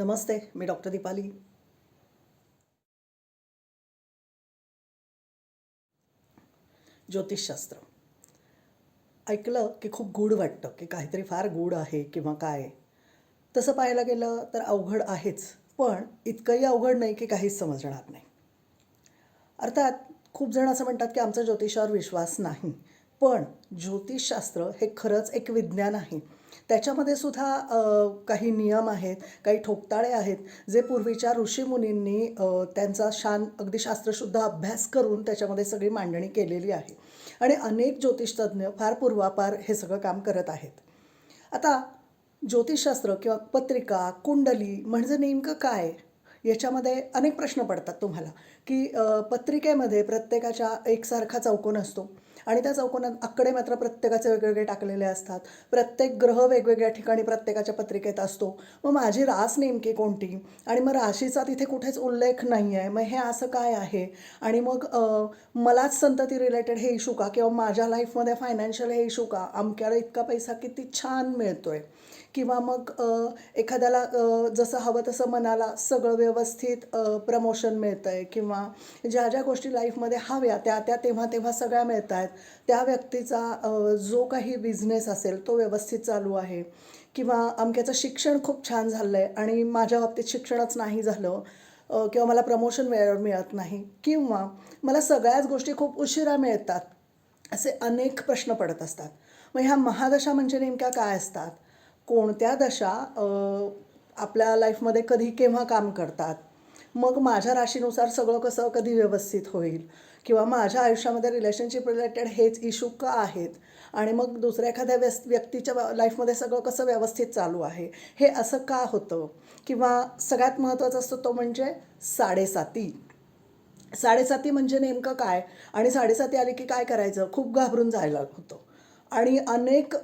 नमस्ते मी doctor Deepali. ज्योतिषशास्त्र. ऐकलं की खूप गूढ वाटतं की काहीतरी फार गूढ आहे किंवा काय. तसं पाहायला गेलं तर अवघड आहेच पण इतकंही अवघड नाही की काहीच समजणार नाही. अर्थात खूप जण असं म्हणतात की आमचा ज्योतिषावर विश्वास नाही पण ज्योतिषशास्त्र हे खरंच एक विज्ञान आहे. त्याच्यामध्ये सुद्धा काही नियम आहेत काही ठोकताळे आहेत जे पूर्वीच्या ऋषीमुनींनी त्यांचा शान अगदी शास्त्रशुद्ध अभ्यास करून त्याच्यामध्ये सगळी मांडणी केलेली आहे. आणि अनेक ज्योतिषतज्ञ फार पूर्वापार हे सगळं काम करत आहेत. आता ज्योतिषशास्त्र किंवा पत्रिका कुंडली म्हणजे नेमकं काय? याच्यामध्ये अनेक प्रश्न पडतात तुम्हाला. की पत्रिकेमध्ये प्रत्येकाच्या एकसारखा चौकोन असतो. आणि त्या चौकोनात आकडे मात्र प्रत्येकाचे वेगवेगळे टाकलेले असतात. प्रत्येक ग्रह वेगवेगळ्या ठिकाणी प्रत्येकाच्या पत्रिकेत असतो. मग माझी रास नेमकी कोणती? आणि मग राशीचा तिथे कुठेच उल्लेख नाही आहे मग हे असं काय आहे? आणि मग मलाच संतती रिलेटेड हे इशू का? किंवा माझ्या लाईफमध्ये फायनान्शियल हे इशू का? अमक्याला इतका पैसा किती छान मिळतोय. किंवा मग एखाद्याला जसं हवं तसं मनाला सगळं व्यवस्थित प्रमोशन मिळतं आहे किंवा ज्या ज्या गोष्टी लाईफमध्ये हव्या त्या त्या तेव्हा तेव्हा सगळ्या मिळत आहेत त्या व्यक्तीचा जो काही बिझनेस असेल तो व्यवस्थित चालू आहे. किंवा अमक्याचं शिक्षण खूप छान झालं आहे आणि माझ्या बाबतीत शिक्षणच नाही झालं किंवा मला प्रमोशन वेळेवर मिळत नाही किंवा मला सगळ्याच गोष्टी खूप उशिरा मिळतात असे अनेक प्रश्न पडत असतात. मग ह्या महादशा म्हणजे नेमक्या काय असतात? कोणत्या दशा आपल्या लाईफमध्ये कधी केव्हा काम करतात? मग माझ्या राशीनुसार सगळं कसं कधी व्यवस्थित होईल? किंवा माझ्या आयुष्यामध्ये रिलेशनशिप रिलेटेड हेच इशू का आहेत? आणि मग दुसऱ्या एखाद्या व्यस व्यक्तीच्या लाईफमध्ये सगळं कसं व्यवस्थित चालू आहे? हे असं का होतं? किंवा सगळ्यात महत्त्वाचं असतो तो म्हणजे साडेसाती. साडेसाती म्हणजे नेमकं काय? आणि साडेसाती आली की काय करायचं? खूप घाबरून जायला होतं. आणि अनेक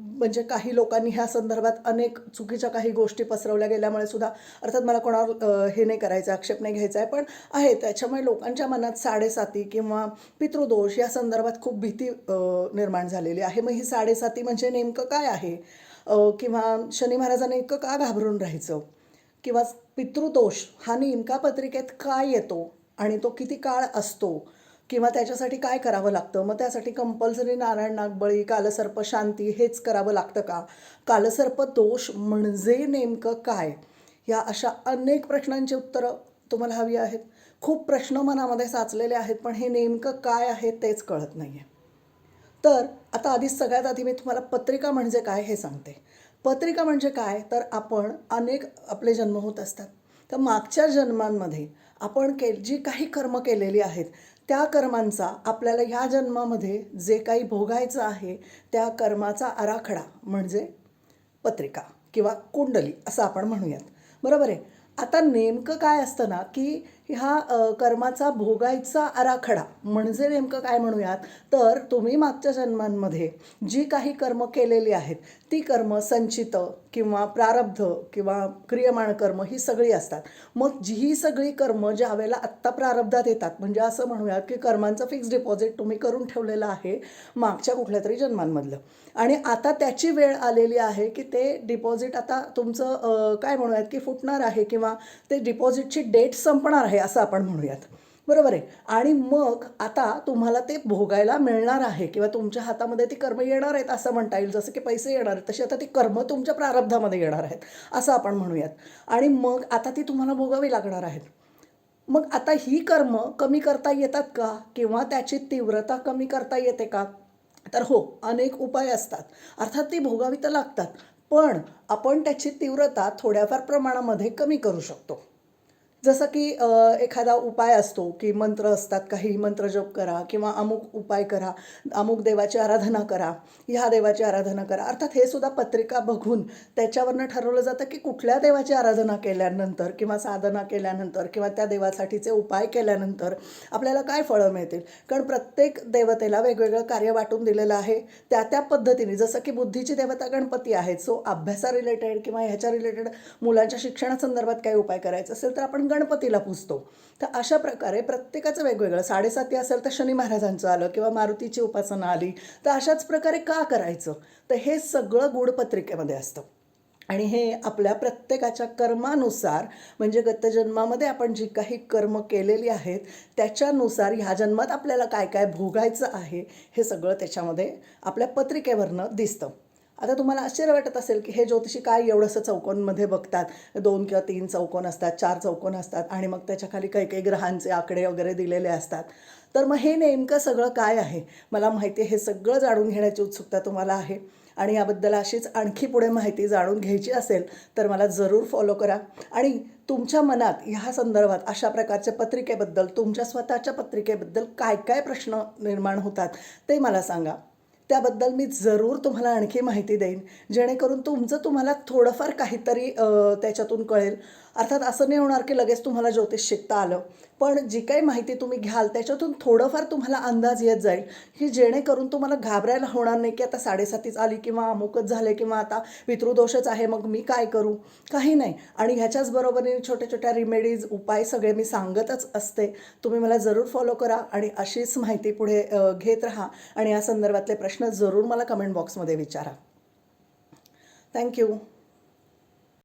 म्हणजे काही लोकांनी ह्या संदर्भात अनेक चुकीच्या काही गोष्टी पसरवल्या गेल्यामुळे सुद्धा अर्थात मला कोणावर हे नाही करायचं आक्षेप नाही घ्यायचा आहे. पण आहे त्याच्यामुळे लोकांच्या मनात साडेसाती किंवा पितृदोष या संदर्भात खूप भीती निर्माण झालेली आहे. मग ही साडेसाती म्हणजे नेमकं काय आहे? किंवा शनी महाराजांना इतकं का घाबरून राहायचं? किंवा पितृदोष हा नेमका पत्रिकेत काय येतो? आणि तो किती काळ असतो? किंवा त्याच्यासाठी काय करावं लागतं? मग त्यासाठी कंपल्सरी नारायण नागबळी कालसर्प शांती हेच करावं लागतं का? कालसर्प दोष म्हणजे नेमकं काय? या अशा अनेक प्रश्नांची उत्तरं तुम्हाला हवी आहेत. खूप प्रश्न मनामध्ये साचलेले आहेत पण हे नेमकं काय आहे तेच कळत नाही आहे तर आता आधी सगळ्यात आधी मी तुम्हाला पत्रिका म्हणजे काय हे सांगते. पत्रिका म्हणजे काय? तर आपण अनेक आपले जन्म होत असतात. तर मागच्या जन्मांमध्ये आपण के जी काही कर्म केलेली आहेत त्या कर्मांचा आपल्याला ह्या जन्मामध्ये जे काही भोगायचं आहे त्या कर्माचा आराखडा म्हणजे पत्रिका किंवा कुंडली असं आपण म्हणूयात. बरोबर आहे? आता नेमकं काय असतं ना की ह्या कर्माचा भोगायचा आराखडा म्हणजे नेमकं काय म्हणूयात? तर तुम्ही मागच्या जन्मांमध्ये जी काही कर्म केलेली आहेत ती कर्म संचित किंवा प्रारब्ध किंवा क्रियमाण कर्म ही सगळी असतात. मग जी ही सगळी कर्म ज्या वेळेला आत्ता प्रारब्धात येतात म्हणजे असं म्हणूयात की कर्मांचं फिक्स डिपॉझिट तुम्ही करून ठेवलेलं आहे मागच्या कुठल्या तरी जन्मांमधलं. आणि आता त्याची वेळ आलेली आहे की ते डिपॉझिट आता तुमचं काय म्हणूयात की फुटणार आहे किंवा ते डिपॉझिटची डेट संपणार आहे. असं आपण म्हणूयात. बरोबर आहे? आणि मग आता तुम्हाला ते भोगायला मिळणार आहे किंवा तुमच्या हातामध्ये ती कर्म येणार आहेत असं म्हणता येईल. जसं की पैसे येणार आहेत तशी आता ती कर्म तुमच्या प्रारब्धामध्ये येणार आहेत असं आपण म्हणूयात. आणि मग आता ती तुम्हाला भोगावी लागणार आहेत. मग आता ही कर्म कमी करता येतात का? किंवा त्याची तीव्रता कमी करता येते का? तर हो अनेक उपाय असतात. अर्थात ती भोगावी तर लागतात पण आपण त्याची तीव्रता थोड्याफार प्रमाणामध्ये कमी करू शकतो. जसं की एखादा उपाय असतो की मंत्र असतात काही मंत्र जप करा किंवा अमुक उपाय करा अमुक देवाची आराधना करा ह्या देवाची आराधना करा. अर्थात हे सुद्धा पत्रिका बघून त्याच्यावरनं ठरवलं जातं की कुठल्या देवाची आराधना केल्यानंतर किंवा साधना केल्यानंतर किंवा त्या देवासाठीचे उपाय केल्यानंतर आपल्याला काय फळं मिळतील? कारण प्रत्येक देवतेला वेगवेगळं कार्य वाटून दिलेलं आहे त्या त्या पद्धतीने. जसं की बुद्धीची देवता गणपती आहेत सो अभ्यासा रिलेटेड किंवा ह्याच्या रिलेटेड मुलांच्या शिक्षणासंदर्भात काही उपाय करायचं असेल तर आपण गणपतीला पुजतो तर अशा प्रकारे प्रत्येकाचं वेगवेगळं. साडेसाती असेल तर शनी महाराजांचं आलं किंवा मारुतीची उपासना आली तर अशाच प्रकारे का करायचं? तर हे सगळं गूढ पत्रिकेमध्ये असतं. आणि हे आपल्या प्रत्येकाच्या कर्मानुसार म्हणजे गतजन्मामध्ये आपण जी काही कर्म केलेली आहेत त्याच्यानुसार ह्या जन्मात आपल्याला काय काय भोगायचं आहे हे सगळं त्याच्यामध्ये आपल्या पत्रिकेवरनं दिसतं. आता तुम्हाला आश्चर्य वाटत असेल की हे ज्योतिषी काय एवढंसं चौकोनमध्ये बघतात? दोन किंवा तीन चौकोन असतात चार चौकोन असतात आणि मग त्याच्याखाली काही काही ग्रहांचे आकडे वगैरे दिलेले असतात. तर मग हे नेमकं सगळं काय आहे? मला माहिती आहे हे सगळं जाणून घेण्याची उत्सुकता तुम्हाला आहे. आणि याबद्दल अशीच आणखी पुढे माहिती जाणून घ्यायची असेल तर मला जरूर फॉलो करा. आणि तुमच्या मनात ह्या संदर्भात अशा प्रकारच्या पत्रिकेबद्दल तुमच्या स्वतःच्या पत्रिकेबद्दल काय काय प्रश्न निर्माण होतात ते मला सांगा. त्याबद्दल मी जरूर तुम्हाला आणखी माहिती देईन. जेणेकरून तुमचं तुम्हाला थोडंफार काहीतरी त्याच्यातून कळेल. अर्थात असं नाही होणार की लगेच तुम्हाला ज्योतिष शिकता आलं. पण जी काही माहिती तुम्ही घ्याल त्याच्यातून थोडंफार तुम्हाला अंदाज येत जाईल की जेणेकरून तुम्हाला घाबरायला होणार नाही की आता साडेसातीच आली किंवा अमुकच झाले किंवा आता पितृदोषच आहे मग मी काय करू? काही नाही. आणि ह्याच्याच बरोबरीने छोट्या छोट्या रिमेडीज उपाय सगळे मी सांगतच असते. तुम्ही मला जरूर फॉलो करा आणि अशीच माहिती पुढे घेत राहा. आणि या संदर्भातले प्रश्न जरूर मला कमेंट बॉक्समध्ये विचारा. थँक्यू